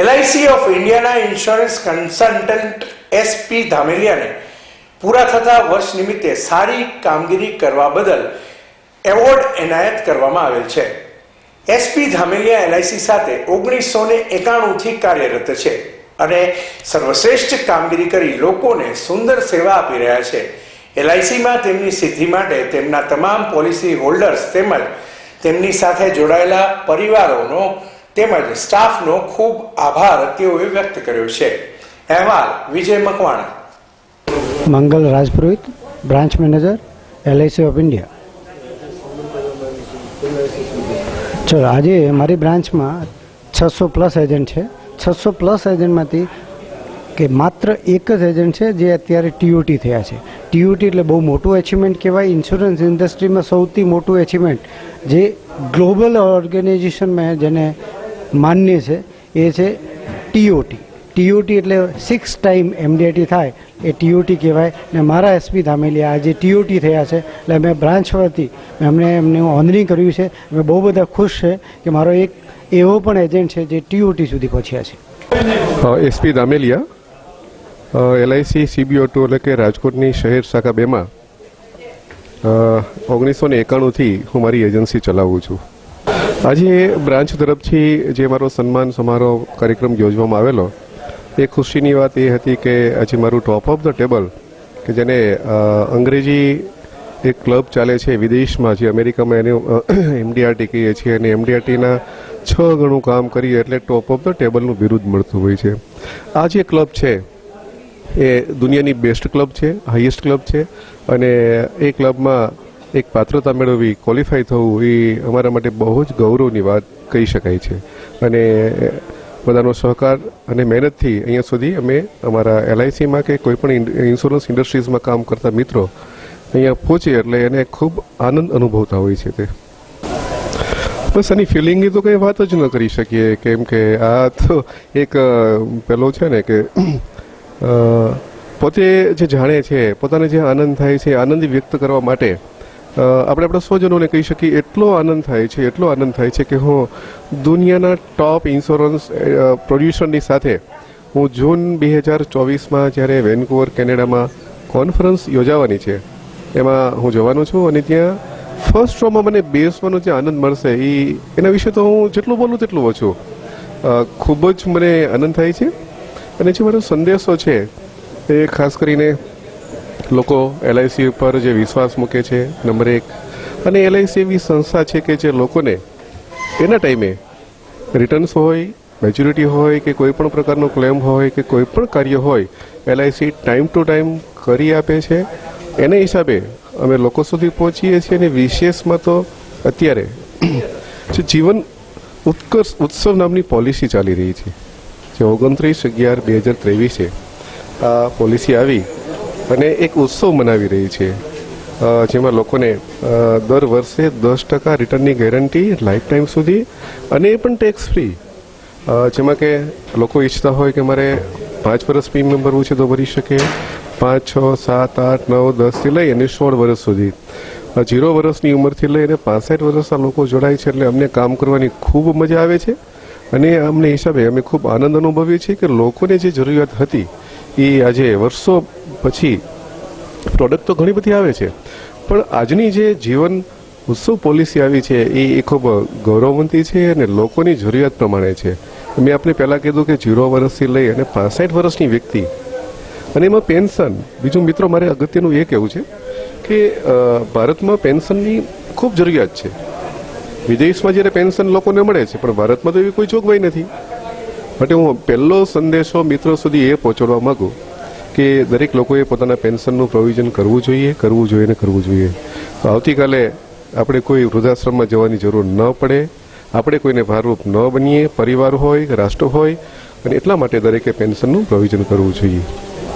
LIC of ઇન્ડિયાના insurance consultant SP ધામેલિયાને પૂરા થતા વર્ષ નિમિત્તે સારી કામગીરી કરવા બદલ એવોર્ડ એનાયત કરવામાં આવેલ છે. એસપી ધામેલિયા એલઆઈસી સાથે ઓગણીસો ને એકાણુંથી કાર્યરત છે અને સર્વશ્રેષ્ઠ કામગીરી કરી લોકોને સુંદર સેવા આપી રહ્યા છે. એલઆઈસીમાં તેમની સિદ્ધિ માટે તેમના તમામ પોલિસી હોલ્ડર્સ તેમજ તેમની સાથે જોડાયેલા પરિવારોનો તેમજ સ્ટાફનો ખૂબ આભાર તેઓએ વ્યક્ત કર્યો છે. અહેવાલ, Vijay Makwana. Mangal Rajpurohit, branch manager, LIC of India. ચલો, આજે મારી બ્રાન્ચમાં છસો પ્લસ એજન્ટ છે. છસો પ્લસ એજન્ટમાંથી કે માત્ર એક જ એજન્ટ છે જે અત્યારે ટીઓટી થયા છે. ટીયુટી એટલે બહુ મોટું એચિવમેન્ટ કહેવાય. ઇન્સ્યોરન્સ ઇન્ડસ્ટ્રીમાં સૌથી મોટું એચિવમેન્ટ જે ગ્લોબલ ઓર્ગેનાઇઝેશનમાં જેને માન્ય છે, એ છે ટીઓટી ટીઓટી એટલે સિક્સ ટાઈમ એમડીઆઈટી થાય, એ ટીઓટી કહેવાય. ને મારા એસપી ધામેલિયા આજે ટીઓટી થયા છે, એટલે અમે બ્રાન્ચ પરથી એમને એમને ઓનરિંગ કર્યું છે. અમે બહુ બધા ખુશ છે કે મારો એક એવો પણ એજન્ટ છે જે ટીઓટી સુધી પહોંચ્યા છે. SP Dhameliya LIC CBO two એટલે કે રાજકોટની શહેર શાખા બેમાં ઓગણીસો ને એકાણુંથી હું મારી એજન્સી ચલાવું છું. આજે બ્રાન્ચ તરફથી જે મારો સન્માન સમારોહ કાર્યક્રમ યોજવામાં આવેલો, એ ખુશીની વાત એ હતી કે આજે મારું ટોપ ઓફ ધ ટેબલ કે જેને અંગ્રેજી એક ક્લબ ચાલે છે વિદેશમાં, જે અમેરિકામાં એને એમડીઆરટી કહીએ છીએ, અને એમડીઆરટીના છ ગણું કામ કરીએ એટલે ટોપ ઓફ ધ ટેબલનું બિરુદ મળતું હોય છે. આ જે ક્લબ છે, એ દુનિયાની બેસ્ટ ક્લબ છે હાઈએસ્ટ ક્લબ છે, અને એ ક્લબમાં એક પાત્રતા મેળવવી ક્વોલિફાય થવું, એ અમારા માટે બહુ જ ગૌરવની વાત કહી શકાય છે. અને બધાનો સહકાર અને મહેનતથી અહીંયા સુધી અમે અમારા એલઆઈસીમાં કે કોઈપણ ઇન્સ્યોરન્સ ઇન્ડસ્ટ્રીઝમાં કામ કરતા મિત્રો અહીંયા પહોંચીએ એટલે એને ખૂબ આનંદ અનુભવતા હોય છે તે. બસ આની ફિલિંગની તો કંઈ વાત જ ન કરી શકીએ, કેમ કે આ તો એક પેલો છે ને કે પોતે જે જાણે છે, પોતાને જે આનંદ થાય છે, આનંદ વ્યક્ત કરવા માટે આપણે આપણા સ્વજનોને કહી શકીએ, એટલો આનંદ થાય છે, એટલો આનંદ થાય છે કે હું દુનિયાના ટોપ ઇન્સ્યોરન્સ પ્રોડ્યુસરની સાથે હું જૂન બે હજાર ચોવીસમાં જ્યારે વેનકુવર, કેનેડામાં કોન્ફરન્સ યોજાવાની છે, એમાં હું જવાનો છું અને ત્યાં ફર્સ્ટ શોમાં મને બેસવાનો જે આનંદ મળશે એ એના વિશે તો હું જેટલું બોલું તેટલું ઓછું. ખૂબ જ મને આનંદ થાય છે. અને જે મારો સંદેશો છે, એ ખાસ કરીને લોકો એલઆઈસી ઉપર જે વિશ્વાસ મૂકે છે, નંબર એક. અને એલઆઈસી એવી સંસ્થા છે કે જે લોકોને એના ટાઈમે રિટર્ન્સ હોય મેચ્યુરિટી હોય કે કોઈ પણ પ્રકારનો ક્લેમ હોય કે કોઈ પણ કાર્ય હોય એલઆઈસી ટાઈમ ટુ ટાઈમ કરી આપે છે. એને હિસાબે અમે લોકો સુધી પહોંચીએ છીએ અને વિશેષમાં તો અત્યારે જે જીવન ઉત્કર્ષ ઉત્સવ નામની પોલિસી ચાલી રહી છે. જે ઓગણત્રીસ અગિયાર બે હજાર ત્રેવીસે આ પોલિસી આવી અને એક ઉત્સવ મનાવી રહી છે. જેમાં લોકોને દર વર્ષે દસ ટકા રિટર્નની ગેરંટી લાઈફ ટાઈમ સુધી અને એ પણ ટેક્સ ફ્રી જેમાં કે લોકો ઈચ્છતા હોય કે મારે પાંચ વર્ષ પ્રીમિયમ ભરવું છે તો ભરી શકે. પાંચ, છ, સાત, આઠ, નવ, દસથી લઈ અને સોળ વર્ષ સુધી. જીરો વર્ષની ઉંમરથી લઈ અને પાસઠ વર્ષના લોકો જોડાય છે એટલે અમને કામ કરવાની ખૂબ મજા આવે છે. અને અમને હિસાબે અમે ખૂબ આનંદ અનુભવીએ છીએ કે લોકોને જે જરૂરિયાત હતી એ આજે વર્ષો પછી પ્રોડક્ટ તો ઘણી બધી આવે છે. પણ આજની જે જીવન ઉત્સવ પોલિસી આવી છે, એ ખૂબ ગૌરવવંતી છે અને લોકોની જરૂરિયાત પ્રમાણે છે. મેં આપને પહેલાં કીધું કે જીરો વર્ષથી લઈ અને પાસઠ વર્ષની વ્યક્તિ અને એમાં પેન્શન બીજું મિત્રો મારે અગત્યનું એ કહેવું છે કે ભારતમાં પેન્શનની ખૂબ જરૂરિયાત છે. વિદેશમાં જ્યારે પેન્શન લોકોને મળે છે, પણ ભારતમાં તો એવી કોઈ જોગવાઈ નથી. માટે હું પહેલો સંદેશો મિત્રો સુધી એ પહોંચાડવા માંગુ કે દરેક લોકોએ પોતાના પેન્શનનું પ્રોવિઝન કરવું જોઈએ કરવું જોઈએ ને કરવું જોઈએ. તો આવતીકાલે આપણે કોઈ વૃદ્ધાશ્રમમાં જવાની જરૂર ન પડે. આપણે કોઈને ભારરૂપ ન બનીએ. પરિવાર હોય, રાષ્ટ્ર હોય અને એટલા માટે દરેકે પેન્શનનું પ્રોવિઝન કરવું જોઈએ.